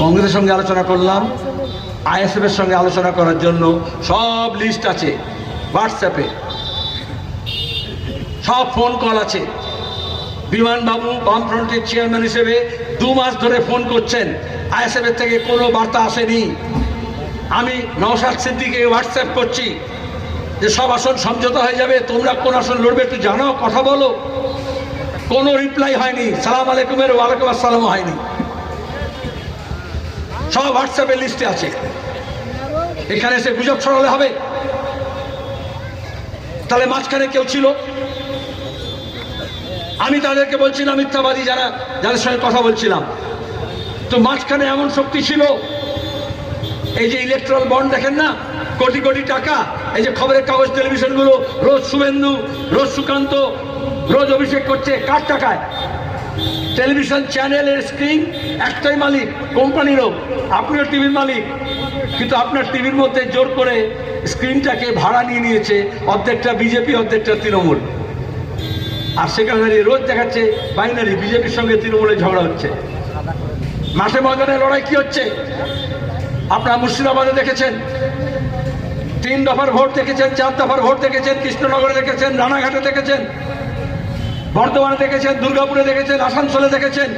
কংগ্রেসের সঙ্গে আলোচনা করলাম আইএসএফের সঙ্গে আলোচনা করার জন্য সব লিস্ট আছে হোয়াটসঅ্যাপে সব ফোন কল আছে। বিমানবাবু, বামফ্রন্টের চেয়ারম্যান হিসেবে দু মাস ধরে ফোন করছেন। আইএসএফের থেকে কোনো বার্তা আসেনি। আমি নওশাদ সিদ্দিকে হোয়াটসঅ্যাপ করছি যে, সব আসন সমঝোতা হয়ে যাবে, তোমরা কোন আসন লড়বে একটু জানো কথা বলো। কোনো রিপ্লাই হয়নি। সালাম আলাইকুমের, ওয়ালাইকুম আসসালাম হয়নি। সব হোয়াটসঅ্যাপের লিস্টে আছে। এখানে এসে গুজব ছড়ালে হবে। তাহলে মাঝখানে কেউ ছিল? আমি তাদেরকে বলছিলাম মিথ্যাবাদী যারা, যাদের সঙ্গে কথা বলছিলাম। তো মাঝখানে এমন শক্তি ছিল, এই যে ইলেকট্রাল বন্ড দেখেন না, কোটি কোটি টাকা, এই যে খবরের কাগজ টেলিভিশনগুলো রোজ শুভেন্দু, রোজ সুকান্ত, রোজ অভিষেক করছে, কার টাকায়? টেলিভিশন চ্যানেলের স্ক্রিন একটাই মালিক, কোম্পানিরও। আপনিও টিভির মালিক। কিন্তু আপনার টিভির মধ্যে জোর করে স্ক্রিনটাকে ভাড়া নিয়ে নিয়েছে অর্ধেকটা বিজেপি, অর্ধেকটা তৃণমূল। আর সেখানে দাঁড়িয়ে রোজ দেখাচ্ছে বাইনারি বিজেপির সঙ্গে তৃণমূলের ঝগড়া হচ্ছে। মাঠে ময়দানে লড়াই কি হচ্ছে? আপনারা মুর্শিদাবাদে দেখেছেন। তিন দফার ভোট দেখেছেন, চার দফার ভোট দেখেছেন, কৃষ্ণনগরে দেখেছেন, রানাঘাটে দেখেছেন। বর্ধমানে দেখেছেন, দুর্গাপুরে দেখেছেন, আসানসোলে দেখেছেন,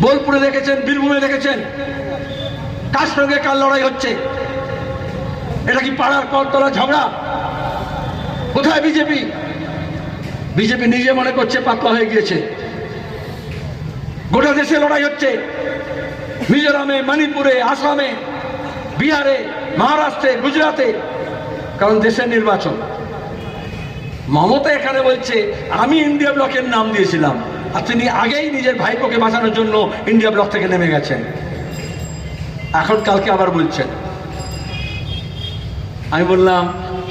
বোলপুরে দেখেছেন, বীরভূমে দেখেছেন। কার সঙ্গে কার লড়াই হচ্ছে? এটা কি পাড়ার কলতলা ঝগড়া? কোথায় বিজেপি? বিজেপি নিজে মনে করছে পাতলা হয়ে গিয়েছে। গোটা দেশে লড়াই হচ্ছে। মিজোরামে, মণিপুরে, আসামে, বিহারে, মহারাষ্ট্রে গুজরাটে কারণ দেশের নির্বাচন। মমতা এখানে বলছে, আমি ইন্ডিয়া ব্লকের নাম দিয়েছিলাম আর তিনি আগেই নিজের ভাইপোকে বাঁচানোর জন্য ইন্ডিয়া ব্লক থেকে নেমে গেছেন। এখন কালকে আবার বলছেন। আমি বললাম,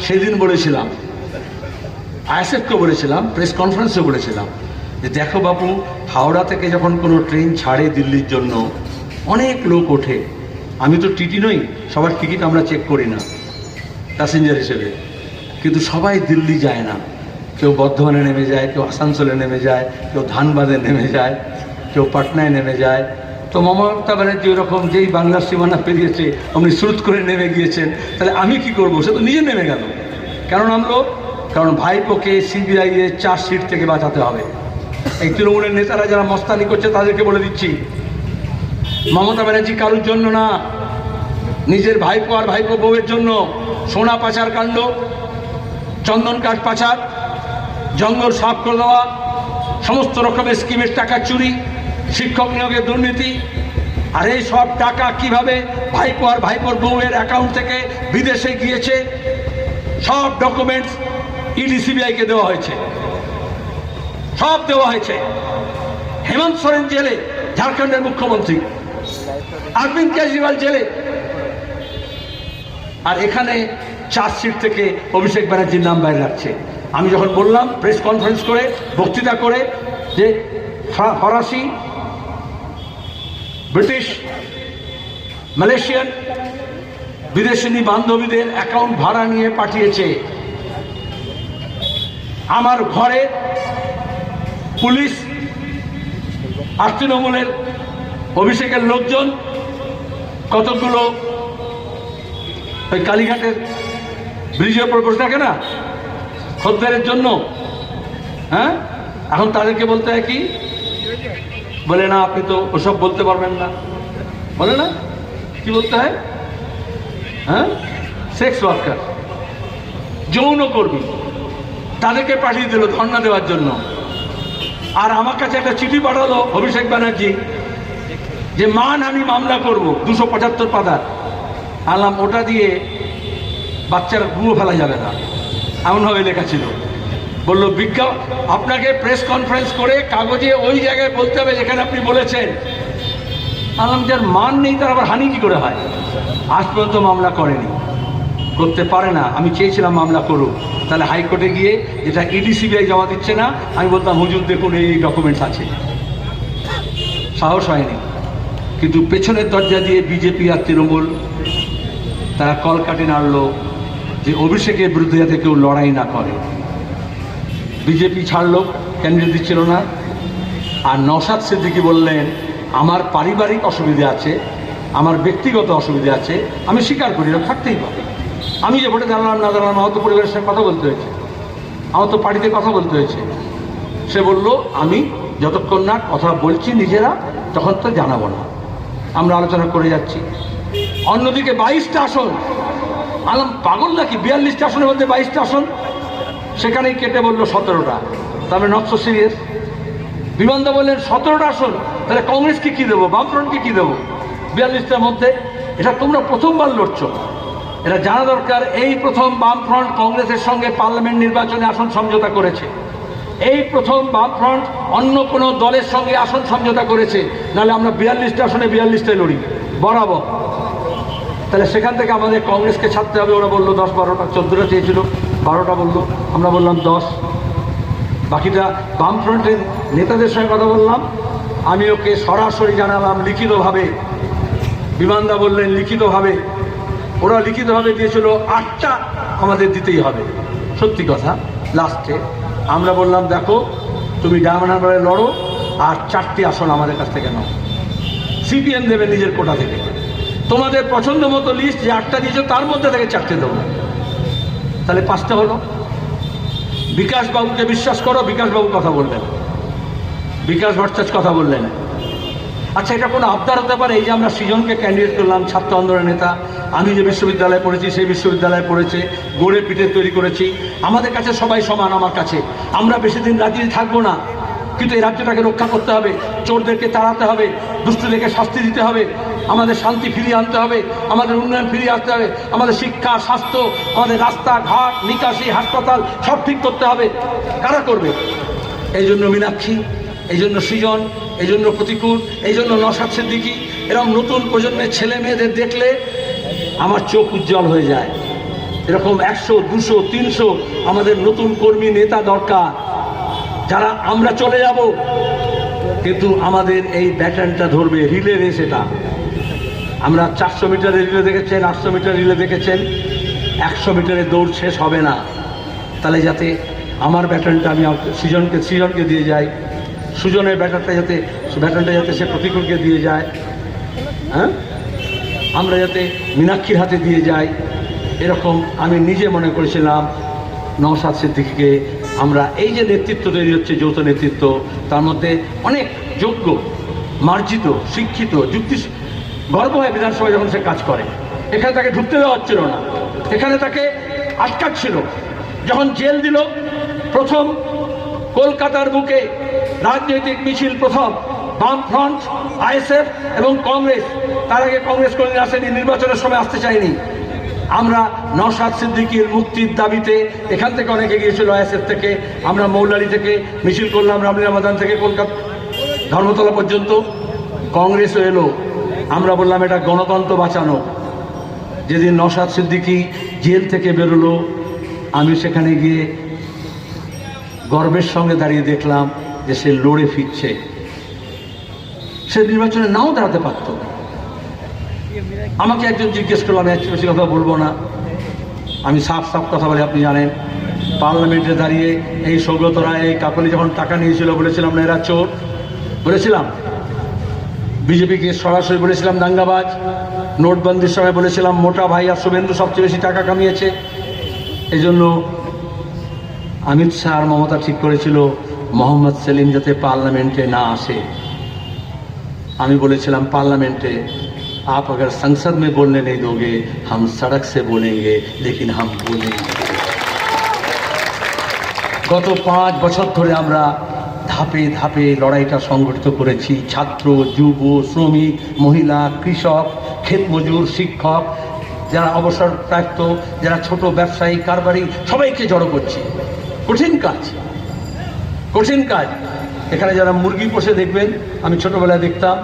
সেদিন বলেছিলাম আইএসএফকে বলেছিলাম, প্রেস কনফারেন্সে বলেছিলাম যে দেখো বাবু হাওড়া থেকে যখন কোনো ট্রেন ছাড়ে দিল্লির জন্য, অনেক লোক ওঠে। আমি তো টিটি নই, সবার টিকিট আমরা চেক করি না প্যাসেঞ্জার হিসেবে। কিন্তু সবাই দিল্লি যায় না। কেউ বর্ধমানে নেমে যায়, কেউ আসানসোলে নেমে যায়, কেউ ধানবাদে নেমে যায়, কেউ পাটনায় নেমে যায়। তো মমতা ব্যানার্জি ওরকম যেই বাংলার সীমানা পেরিয়েছে, আপনি শ্রুত করে নেমে গিয়েছেন, তাহলে আমি কি করব? সে তো নিজে নেমে গেল। কেন নামলো? কারণ ভাইপোকে সিবিআই এর চার্জশিট থেকে বাঁচাতে হবে। এই তৃণমূলের নেতারা যারা মস্তানি করছে, তাদেরকে বলে দিচ্ছি, মমতা ব্যানার্জি কারোর জন্য না? নিজের ভাইপো আর ভাইপো বউয়ের জন্য। সোনা পাচার কাণ্ড। চন্দন কাঠ পাচার জঙ্গল সাফ করে দেওয়া সমস্ত রকমের স্কিমের টাকা চুরি শিক্ষক নিয়োগের দুর্নীতি। আর এই সব টাকা কীভাবে ভাইপো আর ভাইপোর বউয়ের অ্যাকাউন্ট থেকে বিদেশে গিয়েছে সব ডকুমেন্টস ইডি সিবিআইকে দেওয়া হয়েছে। সব দেওয়া হয়েছে। হেমন্ত সোরেন জেলে ঝাড়খণ্ডের মুখ্যমন্ত্রী। অরবিন্দ কেজরিওয়াল জেলে। আর এখানে চার্জশিট থেকে অভিষেক ব্যানার্জির নাম বাইরে রাখছে। আমি যখন বললাম, প্রেস কনফারেন্স করে, বক্তৃতা করে যে ফরাসি, ব্রিটিশ, মালয়েশিয়ান, বিদেশিনী বান্ধবীদের অ্যাকাউন্ট ভাড়া নিয়ে পাঠিয়েছে। আমার ঘরে পুলিশ আর তৃণমূলের অভিষেকের লোকজন কতগুলো ওই কালীঘাটের ব্রিজের উপর বসে থাকে না? খদ্দারের জন্য। হ্যাঁ? এখন তাদেরকে বলতে হয় কি? বলে না, আপনি তো ওসব বলতে পারবেন না। বলে না? কি বলতে হয়? হ্যাঁ? সেক্স ওয়ার্কার যৌন কর্মী। তাদেরকে পাঠিয়ে দিল ধর্ণা দেওয়ার জন্য। আর আমার কাছে একটা চিঠি পাঠালো অভিষেক ব্যানার্জি, যে মান আমি মামলা করব, দুশো পঁচাত্তর পাতার আলাম ওটা দিয়ে বাচ্চার গুঁড়ো ফেলা যাবে না। এমনভাবে লেখা ছিল। বলল, বিজ্ঞা, আপনাকে প্রেস কনফারেন্স করে কাগজে ওই জায়গায় বলতে হবে যেখানে আপনি বলেছেন। আলাম যার মান নেই, তার আবার হানি কী করে হয়? আজ পর্যন্ত মামলা করেনি। করতে পারে না। আমি চেয়েছিলাম মামলা করুক। তাহলে হাইকোর্টে গিয়ে যেটা ইডি সিবিআই জমা দিচ্ছে না, আমি বলতাম, হুজুর, দেখুন, এই ডকুমেন্টস আছে। সাহস হয়নি। কিন্তু পেছনের দরজা দিয়ে বিজেপি আর তৃণমূল, তারা কল কলকাটে নাড়লো। যে অভিষেকের বিরুদ্ধে যাতে কেউ লড়াই না করে। বিজেপি ছাড়লো ক্যান্ডিডেট দিচ্ছিল না। আর নওশাদ সিদ্দিকি বললেন, আমার পারিবারিক অসুবিধে আছে, আমার ব্যক্তিগত অসুবিধা আছে, আমি স্বীকার করি না থাকতেই পারে। আমি যে ভোটে দাঁড়ালাম না দাঁড়ালাম, আমার তো পরিবারের সাথে কথা বলতে হয়েছে। আমার তো পার্টিতে কথা বলতে হয়েছে। সে বলল, আমি যতক্ষণ না কথা বলছি নিজেরা, তখন তো জানাব না। আমরা আলোচনা করে যাচ্ছি। অন্যদিকে বাইশটা আসন আলাম পাগল নাকি? বিয়াল্লিশটা আসনের মধ্যে বাইশটা আসন সেখানেই কেটে বলল সতেরোটা। তবে নট সো সিরিয়াস। বিমানদা বললেন, সতেরোটা আসন, তাহলে কংগ্রেসকে কী দেবো, বামফ্রন্টকে কী দেবো? বিয়াল্লিশটার মধ্যে। এটা তোমরা প্রথমবার লড়ছ। এটা জানা দরকার, এই প্রথম বামফ্রন্ট কংগ্রেসের সঙ্গে পার্লামেন্ট নির্বাচনে আসন সমঝোতা করেছে। এই প্রথম বামফ্রন্ট অন্য কোনো দলের সঙ্গে আসন সমঝোতা করেছে। নাহলে আমরা বিয়াল্লিশটা আসনে বিয়াল্লিশটায় লড়ি। বরাবর। তাহলে সেখান থেকে আমাদের কংগ্রেসকে ছাড়তে হবে। ওরা বলল দশ বারোটা, চোদ্দোটা চেয়েছিল, বারোটা বলল, আমরা বললাম দশ। বাকিটা বামফ্রন্টের নেতাদের সঙ্গে কথা বললাম। আমি ওকে সরাসরি জানালাম লিখিতভাবে। বিমানদা বললেন লিখিতভাবে। ওরা লিখিতভাবে দিয়েছিল, আটটা আমাদের দিতেই হবে। সত্যি কথা, লাস্টে। আমরা বললাম, দেখো, তুমি ডায়মন্ড লড়ো, আর চারটি আসন আমাদের কাছ থেকে নাও। সিপিএম দেবে নিজের কোটা থেকে। তোমাদের পছন্দ মতো লিস্ট যে আটটা দিয়েছ, তার মধ্যে থেকে চারটে দেবো। তাহলে পাঁচটা হলো। বিকাশবাবুকে বিশ্বাস করো বিকাশবাবু কথা বললেন বিকাশ ভট্টাচার্য কথা বললেন। আচ্ছা এটা কোনো আবদার হতে পারে? এই যে আমরা সৃজনকে ক্যান্ডিডেট করলাম, ছাত্র আন্দোলনের নেতা, আমি যে বিশ্ববিদ্যালয়ে পড়েছি, সেই বিশ্ববিদ্যালয়ে পড়েছে, গড়ে পিঠে তৈরি করেছি। আমাদের কাছে সবাই সমান, আমার কাছে। আমরা বেশি দিন রাজ্যে থাকব না। কিন্তু এই রাজ্যটাকে রক্ষা করতে হবে। চোরদেরকে তাড়াতে হবে, দুষ্টদেরকে শাস্তি দিতে হবে, আমাদের শান্তি ফিরিয়ে আনতে হবে, আমাদের উন্নয়ন ফিরিয়ে আসতে হবে, আমাদের শিক্ষা, স্বাস্থ্য, আমাদের রাস্তাঘাট, নিকাশি, হাসপাতাল, সব ঠিক করতে হবে। কারা করবে? এই জন্য মীনাক্ষী, এই জন্য সৃজন, এই জন্য প্রতিকূল, এই জন্য নসাদ সিদ্দিকি এরকম নতুন প্রজন্মের ছেলে মেয়েদের দেখলে আমার চোখ উজ্জ্বল হয়ে যায়। এরকম একশো, দুশো, তিনশো আমাদের নতুন কর্মী, নেতা দরকার। যারা আমরা চলে যাব, কিন্তু আমাদের এই ব্যাটনটা ধরবে রিলে রেস এটা আমরা চারশো মিটারের রিলে দেখেছেন, আটশো মিটার রিলে দেখেছেন, একশো মিটারের দৌড় শেষ হবে না। তাহলে যাতে আমার ব্যাটনটা আমি সৃজনকে সৃজনকে দিয়ে যাই, সুজনের ব্যাটনটা যাতে ব্যাটনটা যাতে সে প্রতিকূলকে দিয়ে যায় হ্যাঁ? আমরা যাতে মীনাক্ষীর হাতে দিয়ে যাই, এরকম আমি নিজে মনে করেছিলাম নওশাদ সিদ্দিকিকে আমরা এই যে নেতৃত্ব তৈরি হচ্ছে, যৌথ নেতৃত্ব, তার মধ্যে অনেক যোগ্য, মার্জিত, শিক্ষিত যুক্তি গর্ব হয় বিধানসভায় যখন সে কাজ করে। এখানে তাকে ঢুকতে দেওয়া হচ্ছিল না। এখানে তাকে আটকাচ্ছিল। যখন জেল দিল, প্রথম কলকাতার বুকে রাজনৈতিক মিছিল প্রথম, বামফ্রন্ট, আইএসএফ এবং কংগ্রেস। তার আগে কংগ্রেস কোনদিন আসেনি, নির্বাচনের সময় আসতে চায়নি। আমরা নওশাদ সিদ্দিকির মুক্তির দাবিতে এখান থেকে অনেকে গিয়েছিল আইএসএফ থেকে, আমরা মৌলালি থেকে, মিছিল করলাম রামলীলা ময়দান থেকে কলকাতা ধর্মতলা পর্যন্ত। কংগ্রেসও এলো, আমরা বললাম এটা গণতন্ত্র বাঁচানো। যেদিন নওশাদ সিদ্দিকি জেল থেকে বেরোলো, আমি সেখানে গিয়ে গর্বের সঙ্গে দাঁড়িয়ে দেখলাম যে সে লড়ে ফিরছে। সে নির্বাচনে নাও দাঁড়াতে পারত। আমাকে একজন জিজ্ঞেস করল, আমি বেশি কথা বলব না। আমি সাফ সাফ কথা বলে, আপনি জানেন। পার্লামেন্টে দাঁড়িয়ে এই সৌগতরা এই কাকলি যখন টাকা নিয়েছিল, বলেছিলাম না এরা চোর? বলেছিলাম। বিজেপিকে সরাসরি বলেছিলাম দাঙ্গাবাজ। নোটবন্দির সময় বলেছিলাম, মোটা ভাই আর শুভেন্দু সবচেয়ে বেশি টাকা কামিয়েছে। এই জন্য অমিত শাহ মমতা ঠিক করেছিল, মোহাম্মদ সেলিম যাতে পার্লামেন্টে না আসে। আমি বলেছিলাম, পার্লামেন্টে आप अगर संसद में बोलने नहीं दोगे हम सड़क से बोलेंगे लेकिन हम बोलेंगे গত পাঁচ বছর ধরে আমরা ধাপে ধাপে লড়াইটা সংগঠিত করেছি ছাত্র যুব শ্রমিক মহিলা কৃষক ক্ষেত মজুর শিক্ষক যারা অবসরপ্রাপ্ত যারা ছোট ব্যবসায়ী কারবারি সবাইকে জড়ো করছি কঠিন কাজ কঠিন কাজ এখানে যারা মুরগি পোষে দেখবেন আমি ছোটবেলায় দেখতাম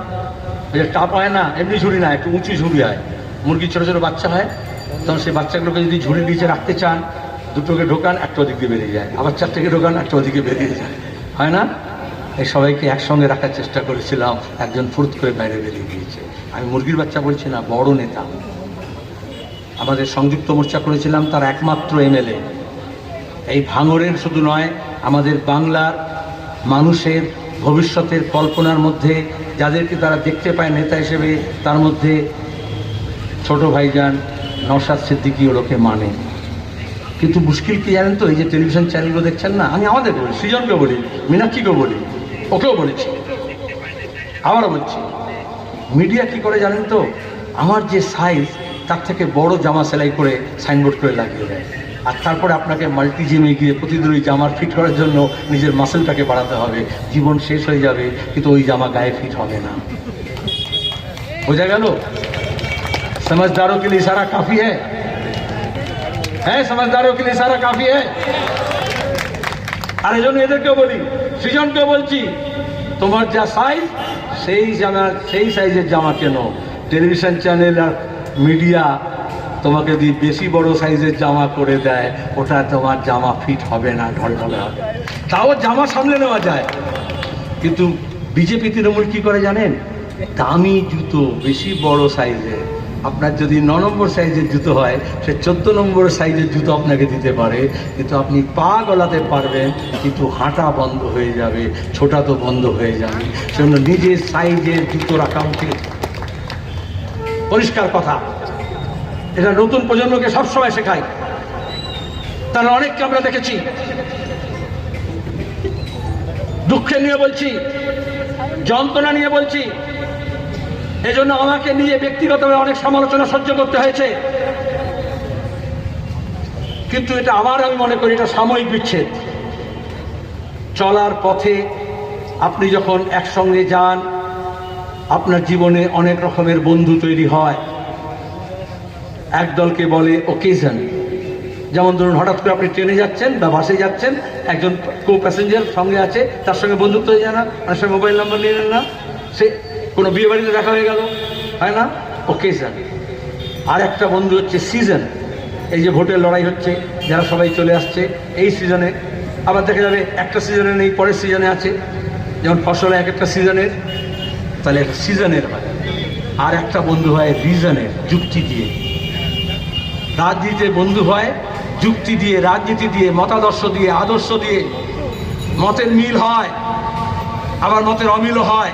ওই যে টাপ হয় না, এমনি ঝুড়ি না, একটু উঁচু ঝুড়ি হয়। মুরগির ছোটো ছোটো বাচ্চা হয়, তখন সেই বাচ্চাগুলোকে যদি ঝুড়ির নিচে রাখতে চান, দুটোকে ঢোকান, একটা ওদিক দিয়ে বেরিয়ে যায়। আবার চারটেকে ঢোকান, একটা ওদিকে বেরিয়ে যায়। হয় না? এই সবাইকে একসঙ্গে রাখার চেষ্টা করেছিলাম, একজন ফুরত করে বাইরে বেরিয়ে গিয়েছে। আমি মুরগির বাচ্চা বলছি না, বড় নেতা আমাদের সংযুক্ত মোর্চা করেছিলাম তার একমাত্র এমএলএ। এই ভাঙরের শুধু নয়, আমাদের বাংলার মানুষের ভবিষ্যতের কল্পনার মধ্যে, যাদেরকে তারা দেখতে পায় নেতা হিসেবে, তার মধ্যে ছোট ভাইজান নওশাদ সিদ্দিকি ওলোকে মানে। কিন্তু মুশকিল কি জানেন তো? এই যে টেলিভিশন চ্যানেলগুলো দেখছেন না? আমি আমাদের বলি সৃজনকে বলি মীনাক্ষীকে বলি, ওকেও বলেছি, আবারও বলছি। মিডিয়া কি করে জানেন তো? আমার যে সাইজ তার থেকে বড় জামা সেলাই করে সাইনবোর্ড করে লাগিয়ে দেয়। আর তারপরে আপনাকে মাল্টি জিমে গিয়ে প্রতিদিন ওই জামার ফিট করার জন্য নিজের মাসেলটাকে বাড়াতে হবে জীবন শেষ হয়ে যাবে কিন্তু ওই জামা গায়ে ফিট হবে না বোঝা গেল समझदारों के लिए इशारा काफी है है समझदारों के लिए इशारा काफी है আর এই জন্য এদেরকেও বলি সৃজনকেও বলছি তোমার যা সাইজ সেই জামা সেই সাইজের জামা কেন টেলিভিশন চ্যানেল আর মিডিয়া তোমাকে যদি বেশি বড় সাইজের জামা করে দেয়, ওটা তোমার জামা ফিট হবে না, ঢলঢলে হবে। তাও জামা সামলে নেওয়া যায়। কিন্তু বিজেপি তৃণমূল কি করে জানেন? দামি জুতো, বেশি বড় সাইজের। আপনার যদি ন নম্বর সাইজের জুতো হয়, সে চোদ্দ নম্বর সাইজের জুতো আপনাকে দিতে পারে। কিন্তু আপনি পা গলাতে পারবেন, কিন্তু হাঁটা বন্ধ হয়ে যাবে, ছোটা তো বন্ধ হয়ে যাবে। সেজন্য নিজের সাইজের জুতো রাখা উচিত পরিষ্কার কথা। এটা নতুন প্রজন্মকে সবসময় শেখাই তারা অনেককে আমরা দেখেছি। দুঃখে নিয়ে বলছি, যন্ত্রণা নিয়ে বলছি। এজন্য আমাকে নিয়ে ব্যক্তিগতভাবে অনেক সমালোচনা সহ্য করতে হয়েছে। কিন্তু এটা আবার আমি মনে করি, এটা সাময়িক বিচ্ছেদ। চলার পথে আপনি যখন একসঙ্গে যান, আপনার জীবনে অনেক রকমের বন্ধু তৈরি হয়। একদলকে বলে ওকেশন যেমন ধরুন, হঠাৎ করে আপনি ট্রেনে যাচ্ছেন বা বাসে যাচ্ছেন, একজন কো প্যাসেঞ্জার সঙ্গে আছে, তার সঙ্গে বন্ধুত্ব হয়ে যায় না অনেক সময় মোবাইল নাম্বার নিয়ে নেন না। সে কোনো বিয়ে বাড়িতে দেখা হয়ে গেল, হয় না? ওকেশন আর একটা বন্ধু হচ্ছে সিজন এই যে ভোটের লড়াই হচ্ছে, যারা সবাই চলে আসছে, এই সিজনে আবার দেখা যাবে একটা সিজনে নেই, পরের সিজনে আছে। যেমন ফসল এক একটা সিজনের তাহলে একটা সিজনের হয়। আর একটা বন্ধু হয় রিজনের যুক্তি দিয়ে। রাজনীতিতে বন্ধু হয়, যুক্তি দিয়ে, রাজনীতি দিয়ে, মতাদর্শ দিয়ে, আদর্শ দিয়ে, মতের মিল হয়, আবার মতের অমিলও হয়,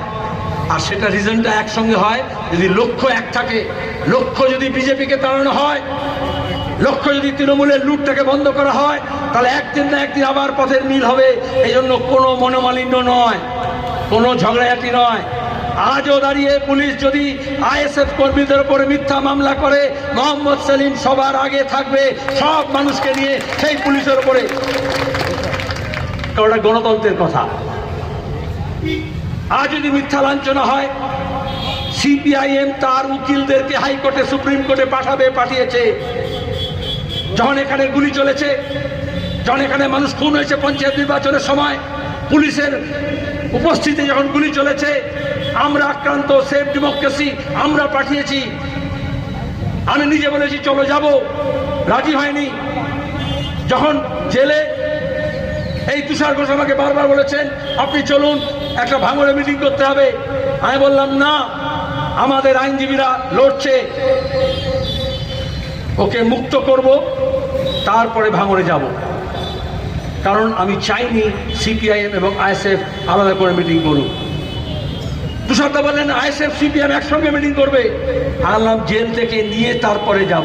আর সেটা রিজনটা একসঙ্গে হয়, যদি লক্ষ্য এক থাকে, লক্ষ্য যদি বিজেপিকে তাড়ানো হয়, লক্ষ্য যদি তৃণমূলের লুটটাকে বন্ধ করা হয়, তাহলে একদিন না একদিন আবার পথের মিল হবে এই জন্য কোনো মনোমালিন্য নয়, কোনো ঝগড়াঝাটি নয়। আজও দাঁড়িয়ে পুলিশ যদি আইএসএফ কর্মীদের উপরে মিথ্যা মামলা করে, মোহাম্মদ সেলিম সবার আগে থাকবে, সব মানুষকে নিয়ে সেই পুলিশের উপরে ওটা গণতন্ত্রের কথা। আজ যদি মিথ্যা লাঞ্ছনা হয়, সিপিআইএম তার উকিলদেরকে হাইকোর্টে, সুপ্রিম কোর্টে পাঠাবে, পাঠিয়েছে। যখন এখানে গুলি চলেছে, যখন এখানে মানুষ খুন হয়েছে পঞ্চায়েত নির্বাচনের সময়, পুলিশের উপস্থিতি যখন গুলি চলেছে আমরা আক্রান্ত, সেফ ডেমোক্রেসি আমরা পাঠিয়েছি। আমি নিজে বলেছি, চলো যাব। রাজি হয়নি। যখন জেলে এই তুষার ঘোষ আমাকে বারবার বলেছেন, আপনি চলুন, একটা ভাঙড়ে মিটিং করতে হবে। আমি বললাম, না, আমাদের আইনজীবীরা লড়ছে। ওকে মুক্ত করব, তারপরে ভাঙড়ে যাব। কারণ আমি চাইনি, সিপিআইএম এবং আইএসএফ আলাদা করে মিটিং করুক। তুষারদা বললেন আইএসএফ, সিপিএম একসঙ্গে মিটিং করবে। আনলাম জেল থেকে নিয়ে তারপরে যাব।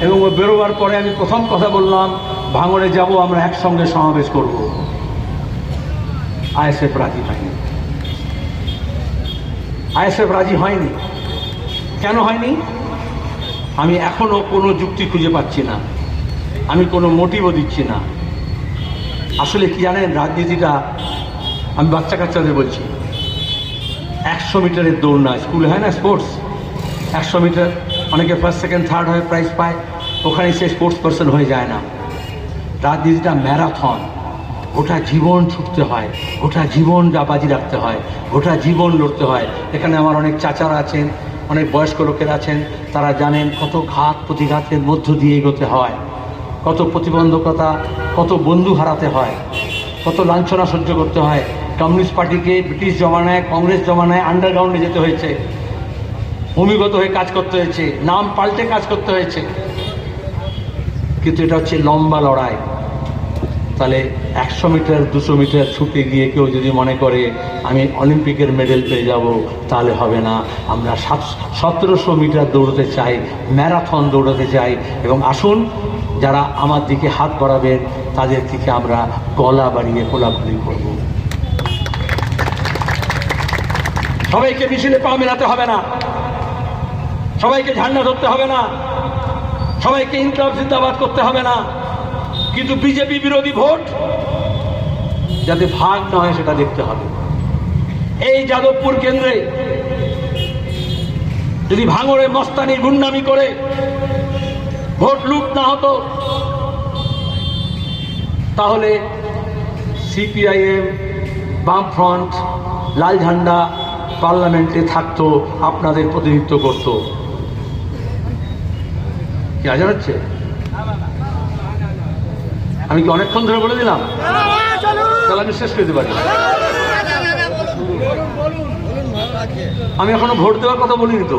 এবং ও বেরোবার পরে আমি প্রথম কথা বললাম, ভাঙড়ে যাব, আমরা একসঙ্গে সমাবেশ করব। আইএসএফ রাজি হয়নি। আইএসএফ রাজি হয়নি। কেন হয়নি? আমি এখনও কোনো যুক্তি খুঁজে পাচ্ছি না। আমি কোনো মোটিভও দিচ্ছি না। আসলে কি জানেন, রাজনীতিটা আমি বাচ্চা কাচ্চাদের বলছি। একশো মিটারের দৌড় না, স্কুলে হয় না স্পোর্টস একশো মিটার, অনেকে ফার্স্ট সেকেন্ড থার্ড হয়ে প্রাইজ পায়, ওখানে সে স্পোর্টস পার্সন হয়ে যায় না। তার রাজনীতিটা ম্যারাথন গোটা জীবন ছুটতে হয়, গোটা জীবন বাজি রাখতে হয়, গোটা জীবন লড়তে হয়। এখানে আমার অনেক চাচারা আছেন, অনেক বয়স্ক লোকেরা আছেন, তারা জানেন কত ঘাত প্রতিঘাতের মধ্য দিয়ে এগোতে হয়, কত প্রতিবন্ধকতা, কত বন্ধু হারাতে হয়, কত লাঞ্ছনা সহ্য করতে হয়। কমিউনিস্ট পার্টিকে ব্রিটিশ জমানায়, কংগ্রেস জমানায় আন্ডারগ্রাউন্ডে যেতে হয়েছে। ভূমিগত হয়ে কাজ করতে হয়েছে, নাম পাল্টে কাজ করতে হয়েছে। কিন্তু এটা হচ্ছে লম্বা লড়াই। তাহলে একশো মিটার, দুশো মিটার ছুটে গিয়ে কেউ যদি মনে করে, আমি অলিম্পিকের মেডেল পেয়ে যাব তাহলে হবে না। আমরা সাত, সতেরোশো মিটার দৌড়তে চাই, ম্যারাথন দৌড়াতে চাই। এবং আসুন, যারা আমার দিকে হাত বাড়াবেন, তাদের দিকে আমরা গলা বাড়িয়ে কোলাকুলি করব। সবাইকে মিছিলে পা মেলাতে হবে না। সবাইকে ঝান্ডা ধরতে হবে না। সবাইকে ইনকলাব জিন্দাবাদ করতে হবে না। কিন্তু বিজেপি বিরোধী ভোট যাতে ভাগ না হয় সেটা দেখতে হবে। এই যাদবপুর কেন্দ্রে যদি ভাঙড়ে মস্তানি গুন্ডামি করে, ভোট লুট না হতো, তাহলে সিপিআইএম, বামফ্রন্ট, লাল ঝান্ডা পার্লামেন্টে থাকতো, আপনাদের প্রতিনিধিত্ব করতো। কি আজার হচ্ছে? আমি কি অনেকক্ষণ ধরে বলে দিলাম? তাহলে আমি শেষ করে দিতে পারি। আমি এখনও ভোট দেওয়ার কথা বলিনি তো।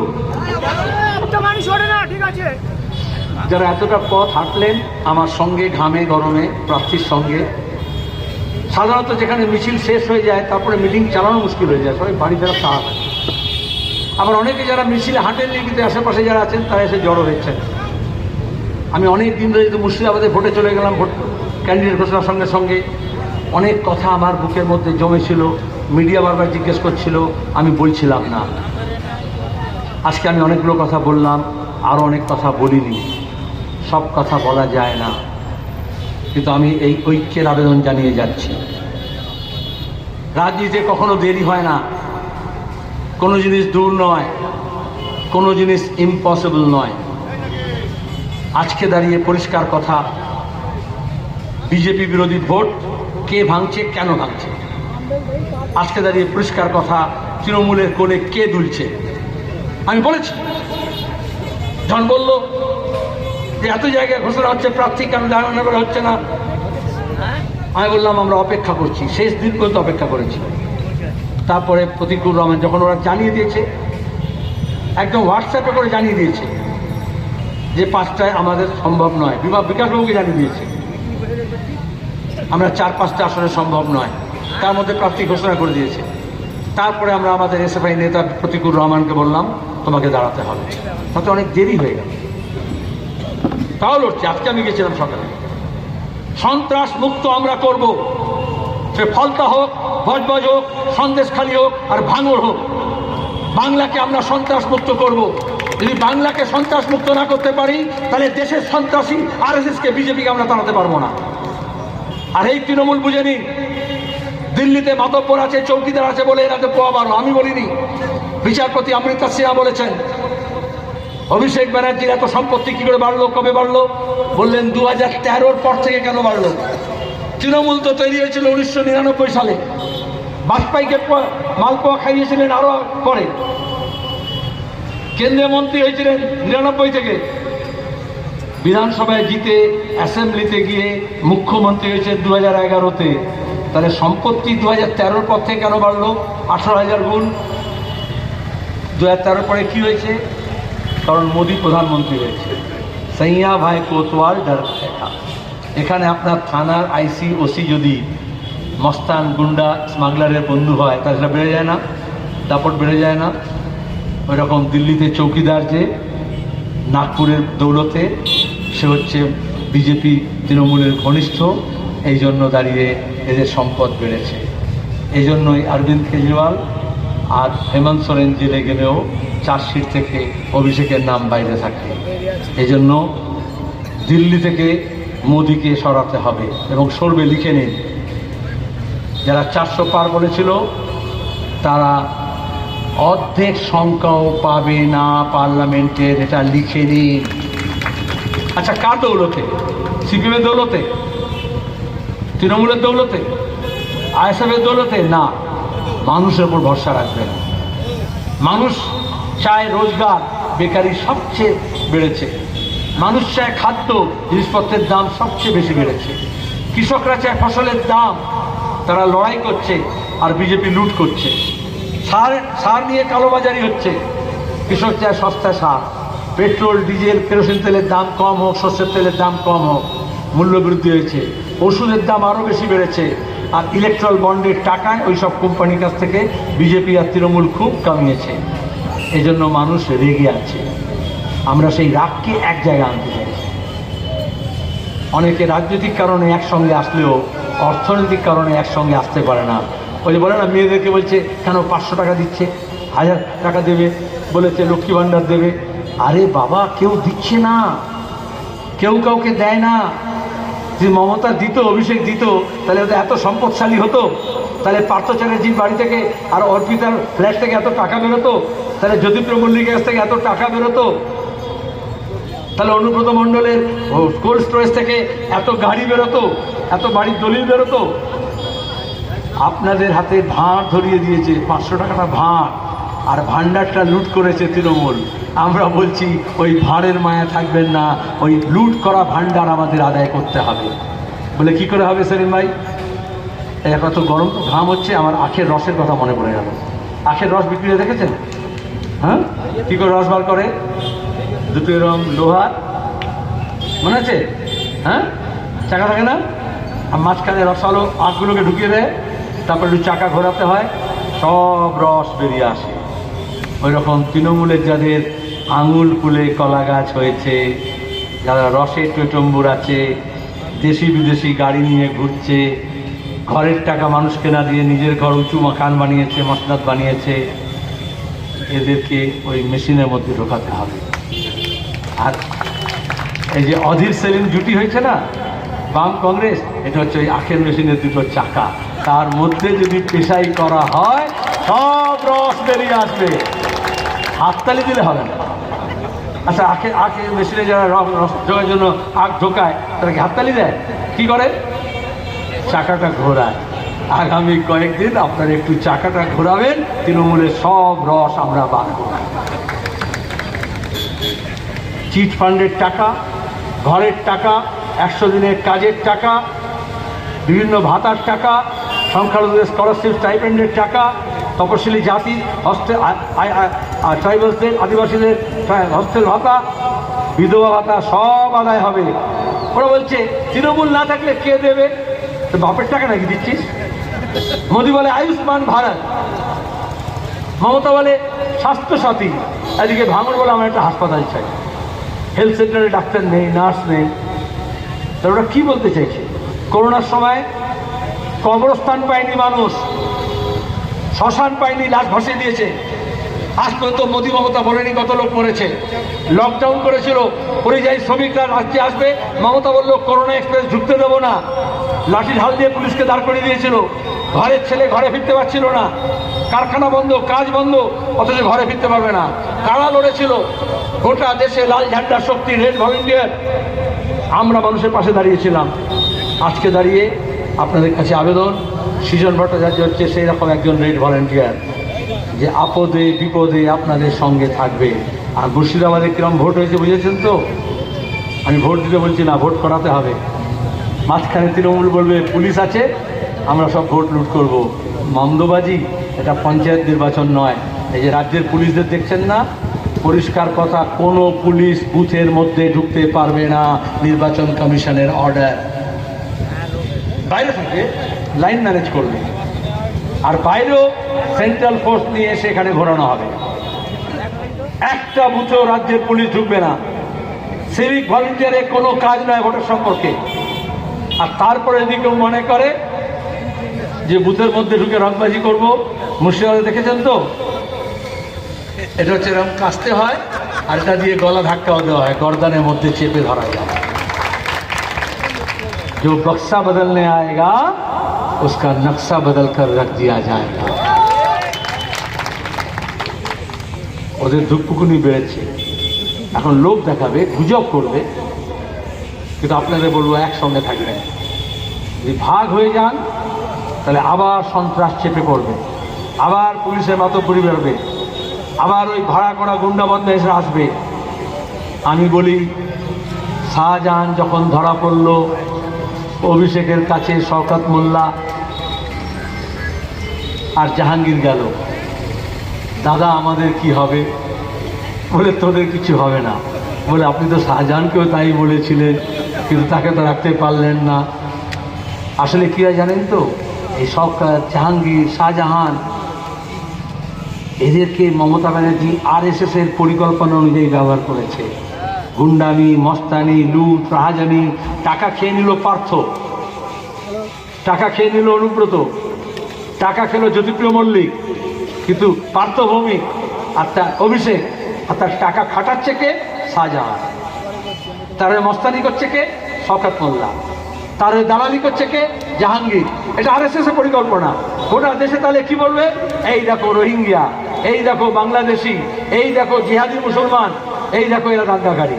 যারা এতটা পথ হাঁটলেন, আমার সঙ্গে, ঘামে, গরমে, প্রার্থীর সঙ্গে সাধারণত যেখানে মিছিল শেষ হয়ে যায়, তারপরে মিটিং চালানো মুশকিল হয়ে যায়, সবাই বাড়ি তাড়া থাকে আবার অনেকে যারা মিছিলে হাঁটেননি, কিন্তু আশেপাশে যারা আছেন, তারা এসে জড়ো হয়েছেন। আমি অনেক দিন ধরে কিন্তু মুর্শিদাবাদে ভোটে চলে গেলাম, ভোট ক্যান্ডিডেট ঘোষণার সঙ্গে সঙ্গে। অনেক কথা আমার বুকের মধ্যে জমেছিল, মিডিয়া বারবার জিজ্ঞেস করছিল, আমি বলছিলাম না। আজকে আমি অনেকগুলো কথা বললাম আরও অনেক কথা বলিনি। সব কথা বলা যায় না। কিন্তু আমি এই ঐক্যের আবেদন জানিয়ে যাচ্ছি। রাজনীতিতে কখনো দেরি হয় না। কোনো জিনিস দূর নয়, কোনো জিনিস ইম্পসিবল নয়। আজকে দাঁড়িয়ে পরিষ্কার কথা, বিজেপি বিরোধী ভোট কে ভাঙছে, কেন ভাঙছে? আজকে দাঁড়িয়ে পরিষ্কার কথা, তৃণমূলের কোলে কে দুলছে? আমি বলেছি যখন বলল যে এত জায়গায় ঘোষণা হচ্ছে, প্রার্থী কেন করা হচ্ছে না? আমি বললাম, আমরা অপেক্ষা করছি। শেষ দিন পর্যন্ত অপেক্ষা করেছি। তারপরে প্রতিকুল রহমান যখন ওরা জানিয়ে দিয়েছে, একদম হোয়াটসঅ্যাপে করে জানিয়ে দিয়েছে যে পাঁচটায় আমাদের সম্ভব নয়। বিমা বিকাশবাবুকে জানিয়ে দিয়েছে। আমরা চার পাঁচটা আসনে সম্ভব নয়। তার মধ্যে প্রার্থী ঘোষণা করে দিয়েছে। তারপরে আমরা আমাদের এসএফআই নেতা প্রতিকুল রহমানকে বললাম, তোমাকে দাঁড়াতে হবে। তাতে অনেক দেরি হয়ে গেল। তাও লড়ছি, আজকে আমি গেছিলাম সকালে। সন্ত্রাস মুক্ত আমরা করব। সে ফলতা হোক, বজবজ হোক, সন্দেশখালী হোক, আর ভাঙড় হোক। বাংলাকে আমরা সন্ত্রাস মুক্ত করব। যদি বাংলাকে সন্ত্রাস মুক্ত না করতে পারি, তাহলে দেশের সন্ত্রাসী আর এসকে বিজেপিকে আমরা তাড়াতে পারব না। আর এই তৃণমূল বুঝে নিন, দিল্লিতে মাতব্বর আছে, চৌকিদার আছে বলে এরাতে পোয়া বারো, আমি বলিনি। বিচারপতি অমৃতা সিনহা বলেছেন অভিষেক ব্যানার্জির এত সম্পত্তি কি করে বাড়লো, কবে বাড়লো? বললেন দু হাজার তেরোর পর থেকে কেন বাড়লো? তৃণমূল তো তৈরি হয়েছিল উনিশশো নিরানব্বই সালে। বাজপেয়ীকে মালপোয়া খাইয়েছিলেন আরও পরে। কেন্দ্রীয় মন্ত্রী হয়েছিলেন নিরানব্বই থেকে। বিধানসভায় জিতে অ্যাসেম্বলিতে গিয়ে মুখ্যমন্ত্রী হয়েছে দু হাজার এগারোতে। তাহলে সম্পত্তি দু হাজার তেরোর পর থেকে কেন বাড়লো? আঠারো হাজার গুণ। দু হাজার তেরোর পরে কী হয়েছে? কারণ মোদী প্রধানমন্ত্রী হয়েছে। সাইয়া ভাই কোতোয়াল ডার এখানে আপনার থানার আইসি, ওসি যদি মস্তান গুন্ডা স্মাগলারের বন্ধু হয়, তাহলে সেটা বেড়ে যায় না, দাপট বেড়ে যায় না। ওই রকম দিল্লিতে চৌকিদার যে, নাগপুরের দৌলতে, সে হচ্ছে বিজেপি তৃণমূলের ঘনিষ্ঠ এই জন্য দাঁড়িয়ে এদের সম্পদ বেড়েছে। এই জন্যই অরবিন্দ কেজরিওয়াল আর হেমন্ত সোরেন জেলে গেলেও চার্জশিট থেকে অভিষেকের নাম বাইরে থাকে। এই জন্য দিল্লি থেকে মোদিকে সরাতে হবে এবং সরবে লিখে নিন। যারা চারশো পার বলেছিল, তারা অর্ধেক সংখ্যাও পাবে না পার্লামেন্টের, এটা লিখে নিন। আচ্ছা কার দৌলতে? সিপিএমের দৌলতে? তৃণমূলের দৌলতে? আইএসএফের দৌলতে? না, মানুষের উপর ভরসা রাখবেন। মানুষ চায় রোজগার বেকারি সবচেয়ে বেড়েছে। মানুষ চায় খাদ্য জিনিসপত্রের দাম সবচেয়ে বেশি বেড়েছে। কৃষকরা চায় ফসলের দাম। তারা লড়াই করছে আর বিজেপি লুট করছে। সার সার নিয়ে কালোবাজারি হচ্ছে। কৃষক চায় সস্তা সার। পেট্রোল, ডিজেল, কেরোসিন তেলের দাম কম হোক, সর্ষের তেলের দাম কম হোক, মূল্য বৃদ্ধি হয়েছে। ওষুধের দাম আরও বেশি বেড়েছে। আর ইলেকট্রাল বন্ডের টাকায় ওই সব কোম্পানির কাছ থেকে বিজেপি আর তৃণমূল খুব কামিয়েছে। এই জন্য মানুষ রেগে আছে। আমরা সেই রাগকে এক জায়গায় আনতে চাই। অনেকে রাজনৈতিক কারণে একসঙ্গে আসলেও অর্থনৈতিক কারণে একসঙ্গে আসতে পারে না। ওই যে বলে না, মেয়েদেরকে বলছে, কেন পাঁচশো টাকা দিচ্ছে? হাজার টাকা দেবে। বলেছে, লক্ষ্মী ভাণ্ডার দেবে। আরে বাবা, কেউ দিচ্ছে না। কেউ কাউকে দেয় না। যে মমতা দিত, অভিষেক দিত, তাহলে ওদের এত সম্পদশালী হতো? তাহলে পার্থ চ্যাটার্জির বাড়ি থেকে আর অর্পিতার ফ্ল্যাট থেকে এত টাকা বেরোতো? তাহলে জ্যোতিপ্র মল্লিকের কাছ থেকে এত টাকা বেরোতো? তাহলে অনুব্রত মণ্ডলের কোল্ড স্টোরেজ থেকে এত গাড়ি বেরোতো? এত বাড়ির দলিল বেরোতো? আপনাদের হাতে ভাঁড় ধরিয়ে দিয়েছে, পাঁচশো টাকাটা ভাঁড়, আর ভাণ্ডারটা লুট করেছে তৃণমূল। আমরা বলছি, ওই ভাঁড়ের মায়া থাকবেন না, ওই লুট করা ভাণ্ডার আমাদের আদায় করতে হবে। বলে কি করে হবে সেলিম ভাই? এই কত গরম ঘাম হচ্ছে, আমার আখের রসের কথা মনে পড়ে গেল। আখের রস বিক্রি দেখেছেন? হ্যাঁ? কী করে রস বার করে? দুটো এরকম লোহার। মনে আছে? হ্যাঁ? চাকা থাকে না? আর মাঝখানে রসালো আখগুলোকে ঢুকিয়ে দেয়। তারপর একটু চাকা ঘোরাতে হয়। সব রস বেরিয়ে আসে। ওই রকম তৃণমূলের যাদের আঙুল কুলে কলা গাছ হয়েছে, যারা রসে টৈটম্বুর আছে দেশি বিদেশি গাড়ি নিয়ে ঘুরছে, ঘরের টাকা মানুষকে না দিয়ে নিজের ঘর উঁচু মাখান বানিয়েছে, মসনাদ বানিয়েছে এদেরকে ওই মেশিনের মধ্যে ঢোকাতে হবে। আর এই যে অধীর সেলিম জুটি হয়েছে না, বাম কংগ্রেস, এটা হচ্ছে ওই আখের মেশিনের দুটো চাকা। তার মধ্যে যদি পেশাই করা হয়, সব রস বেরিয়ে আসবে। হাততালি দিলে হবে না। আচ্ছা আখের আখের মেশিনে যারা রস রস ঢোকার জন্য আখ ঢোকায়, তারা কি হাততালি দেয়? কি করে? চাকাটা ঘোরায়। আগামী কয়েকদিন আপনারা একটু চাকাটা ঘোরাবেন, তৃণমূলের সব রস আমরা বার করব। চিট ফান্ডের টাকা, ঘরের টাকা, একশো দিনের কাজের টাকা, বিভিন্ন ভাতার টাকা, সংখ্যালঘুদের স্কলারশিপ স্টাইপেন্ডের টাকা, তপশিলি জাতি হস্টেল ট্রাইবালসদের আদিবাসীদের হস্টেল ভাতা, বিধবা ভাতা সব আদায় হবে। ওরা বলছে, তৃণমূল না থাকলে কে দেবে? তো বাপের টাকা নাকি দিচ্ছিস? মোদি বলে আয়ুষ্মান ভারত। মমতা বলে স্বাস্থ্যসাথী এদিকে ভাঙড় বলে আমার একটা হাসপাতাল চাই। হেলথ সেন্টারে ডাক্তার নেই নার্স নেই। তা ওরা কী বলতে চাইছে? করোনার সময় কবরস্থান পায়নি মানুষ, শ্মশান পায়নি লাশ ভাসিয়ে দিয়েছে। আজ পর্যন্ত মোদী মমতা বলেনি কত লোক মরেছে। লকডাউন করেছিল, পরিযায়ী শ্রমিকরা রাজ্যে আসবে। মমতা বলল করোনা এক্সপ্রেস ঢুকতে দেবো না। লাঠি ঢাল দিয়ে পুলিশকে দাঁড় করিয়ে দিয়েছিল। ঘরের ছেলে ঘরে ফিরতে পারছিল না। কারখানা বন্ধ, কাজ বন্ধ, অথচ ঘরে ফিরতে পারবে না। কারা লড়েছিল? গোটা দেশে লাল ঝান্ডার শক্তি, রেড ভলেন্টিয়ার। আমরা মানুষের পাশে দাঁড়িয়েছিলাম। আজকে দাঁড়িয়ে আপনাদের কাছে আবেদন, সৃজন ভট্টাচার্য হচ্ছে সেই রকম একজন রেড ভলেন্টিয়ার। যে আপদে, বিপদে আপনাদের সঙ্গে থাকবে। আর মুর্শিদাবাদে কিরম ভোট হয়েছে বুঝেছেন তো? আমি ভোট দিতে বলছি না, ভোট করাতে হবে। মাঝখানে তৃণমূল বলবে, পুলিশ আছে, আমরা সব ভোট লুট করব। মন্দবাজি, এটা পঞ্চায়েত নির্বাচন নয়। এই যে রাজ্যের পুলিশদের দেখছেন না? পরিষ্কার কথা, কোনো পুলিশ বুথের মধ্যে ঢুকতে পারবে না নির্বাচন কমিশনের অর্ডার। বাইরে থেকে লাইন ম্যানেজ করবে। আর বাইরেও সেন্ট্রাল ফোর্স নিয়ে এসে এখানে ঘোরানো হবে একটা বুথেও রাজ্যের পুলিশ ঢুকবে না সিভিক ভলেন্টিয়ারের কোনো কাজ নয় ভোটের সম্পর্কে আর তারপরে যদি কেউ মনে করে যে বুথের মধ্যে ঢুকে রংবাজি করব মুর্শিদাবাদে দেখেছেন তো এটা হচ্ছে এরকম কাস্তে হয় আর এটা দিয়ে গলা ধাক্কাও দেওয়া হয় গর্দানের মধ্যে চেপে ধরা যায় जो बक्सा बदलने आएगा उसका नक्शा बदल कर रख दिया जाएगा ওদের দুঃখকুনি বেড়েছে এখন লোক দেখাবে, গুজব করবে, কিন্তু আপনাদের বলব একসঙ্গে থাকবেন। যদি ভাগ হয়ে যান, তাহলে আবার সন্ত্রাস চেপে পড়বে, আবার পুলিশের মাতব্বরি বেরোবে, আবার ওই ভাড়া করা গুন্ডাবন্ধ এসে আসবে। আমি বলি, শাহজাহান যখন ধরা পড়ল, অভিষেকের কাছে শওকত মোল্লা আর জাহাঙ্গীর গেল। দাদা, আমাদের কি হবে? বলে, তোদের কিছু হবে না। বলে, আপনি তো শাহজাহানকেও তাই বলেছিলেন, কিন্তু তাকে তো রাখতে পারলেন না। আসলে কি হয় জানেন তো? এই সব জাহাঙ্গীর, শাহজাহান, এদেরকে মমতা ব্যানার্জি আর এর পরিকল্পনা অনুযায়ী ব্যবহার করেছে। গুন্ডামি, মস্তানি, লুট রাহাজানি টাকা খেয়ে নিল পার্থ। টাকা খেয়ে নিল অনুব্রত। টাকা খেলো জ্যোতিপ্রিয় মল্লিক। কিন্তু পার্থ ভৌমিক আর তার অভিষেক আর তার টাকা খাটাচ্ছে কে? শাহজাহান। তার মস্তানি করছে কে? শওকত মোল্লা। তার দালালি করছে কে? জাহাঙ্গীর। এটা আর পরিকল্পনা। গোটা দেশে তাহলে কি বলবে? এই দেখো রোহিঙ্গিয়া, এই দেখো বাংলাদেশি, এই দেখো জিহাদি মুসলমান, এই দেখো এরা দাঙ্গাকারী।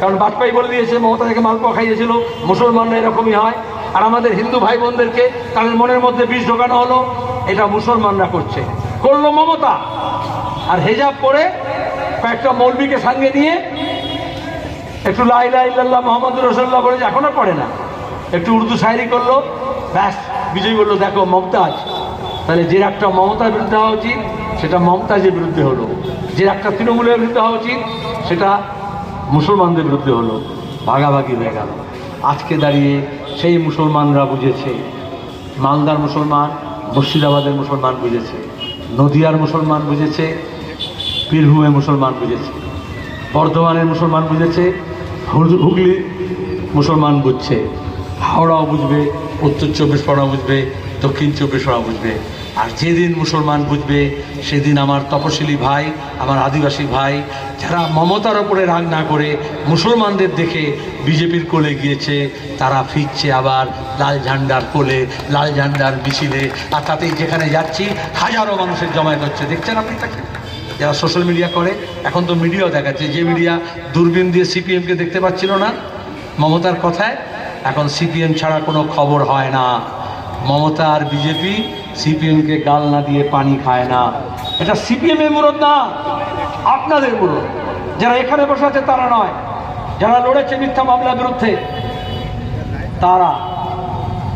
কারণ বাজপেয়ী বলে দিয়েছে মমতা থেকে মালপোয়া খাইয়েছিল, মুসলমানরা এরকমই হয়। আর আমাদের হিন্দু ভাই বোনদেরকে তাদের মনের মধ্যে বিষ ঢোকানো হলো, এটা মুসলমানরা করছে। করল মমতা। আর হেজাব পরে কয়েকটা মৌলবীকে সঙ্গে নিয়ে একটু লাইলা ইল্লাল্লাহ মোহাম্মদ রসল্লাহ বলে যে এখন আর পড়ে না। একটু উর্দু শায়রি করল। ব্যাস, বিজয়ী বলল, দেখো মমতাজ তাহলে যে একটা মমতার বিরুদ্ধে হওয়া উচিত, সেটা মমতাজের বিরুদ্ধে হলো। যে একটা তৃণমূলের বিরুদ্ধে হওয়া উচিত, সেটা মুসলমানদের বিরুদ্ধে হলো। ভাগাভাগি হয়ে গেল। আজকে দাঁড়িয়ে সেই মুসলমানরা বুঝেছে। মালদার মুসলমান, মুর্শিদাবাদের মুসলমান বুঝেছে। নদিয়ার মুসলমান বুঝেছে, বীরভূমের মুসলমান বুঝেছে, বর্ধমানের মুসলমান বুঝেছে হুগলি মুসলমান বুঝছে। হাওড়াও বুঝবে, উত্তর চব্বিশ পরগনা বুঝবে, দক্ষিণ চব্বিশ পরগনা বুঝবে। আর যেদিন মুসলমান বুঝবে, সেদিন আমার তপশিলি ভাই, আমার আদিবাসী ভাই, যারা মমতার ওপরে রাগ না করে মুসলমানদের দেখে বিজেপির কোলে গিয়েছে, তারা ফিরছে আবার লাল ঝান্ডার কোলে, লাল ঝান্ডার মিছিলে। আর তাতেই যেখানে যাচ্ছি, হাজারো মানুষের জমায়েত হচ্ছে। দেখছেন আপনি তাকে? যারা সোশ্যাল মিডিয়া করে, এখন তো মিডিয়াও দেখাচ্ছে। যে মিডিয়া দূরবীন দিয়ে সিপিএমকে দেখতে পাচ্ছিল না, মমতার কথায়, এখন সিপিএম ছাড়া কোনো খবর হয় না। মমতা আর বিজেপি সিপিএমকে গাল না দিয়ে পানি খায় না। এটা সিপিএম এর মুরদ না, আপনাদের মুরদ। যারা এখানে বসে আছে, তারা নয়। যারা লড়েছে মিথ্যা মামলার বিরুদ্ধে, তারা,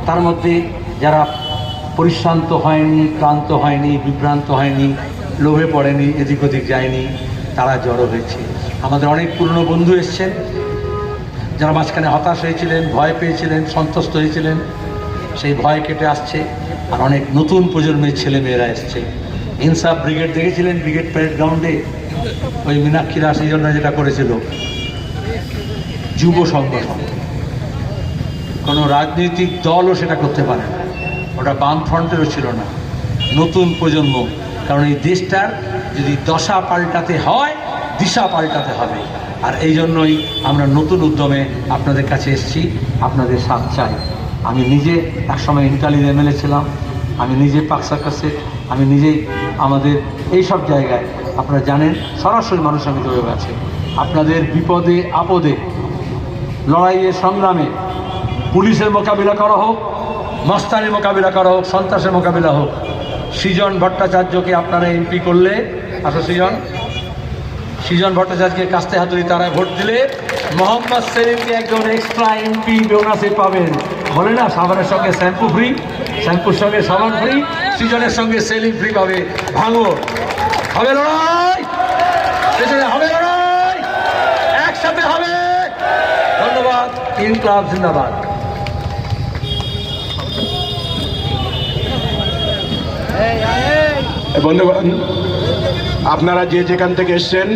তার মধ্যে যারা পরিশ্রান্ত হয়নি, ক্লান্ত হয়নি, বিভ্রান্ত হয়নি, লোভে পড়েনি, এদিক ওদিক যায়নি, তারা জড়ো হয়েছে। আমাদের অনেক পুরনো বন্ধু এসছেন, যারা মাঝখানে হতাশ হয়েছিলেন, ভয় পেয়েছিলেন, সন্তুষ্ট হয়েছিলেন, সেই ভয় কেটে আসছে। আর অনেক নতুন প্রজন্মের ছেলে মেয়েরা এসছে। ইনসাফ ব্রিগেড দেখেছিলেন? ব্রিগেড প্যারেড গ্রাউন্ডে? ওই মীনাক্ষীরা সেই জন্য যেটা করেছিল। যুব সংগঠন। কোনো রাজনৈতিক দলও সেটা করতে পারে না। ওটা বাম ফ্রন্টেরও ছিল না। নতুন প্রজন্ম। কারণ এই দেশটার যদি দশা পাল্টাতে হয়, দিশা পাল্টাতে হবে। আর এই জন্যই আমরা নতুন উদ্যমে আপনাদের কাছে এসেছি। আপনাদের সাথ চাই। আমি নিজে একসময় ইন্টালির এমএলএ ছিলাম। আমি নিজে পাক সার্কাসে, আমি নিজেই আমাদের এই সব জায়গায়, আপনারা জানেন, সরাসরি মানুষের সঙ্গে যোগাযোগ গেছে আপনাদের বিপদে, আপদে, লড়াইয়ে, সংগ্রামে পুলিশের মোকাবিলা করা হোক, মস্তানির মোকাবিলা করা হোক, সন্ত্রাসের মোকাবিলা হোক, সৃজন ভট্টাচার্যকে আপনারা এমপি করলে, আসো সৃজন। সৃজন ভট্টাচার্যকে কাস্তে হাতুড়ি, তারা ভোট দিলে মোহাম্মদ সেলিমকে একজন এক্সট্রা এমপি বোনাসে পাবেন। বলে না, সাবানের সঙ্গে শ্যাম্পু ফ্রি শ্যাম্পুর সঙ্গে সাবান ফ্রি সিজনের সঙ্গে সেলিম ফ্রি পাবে ভাঙর। হবে লড়াই! হবে লড়াই! একসাথে হবে! ধন্যবাদ ইনকলাব জিন্দাবাদ। বন্ধুগণ, আপনারা যে যেখান থেকে এসছেন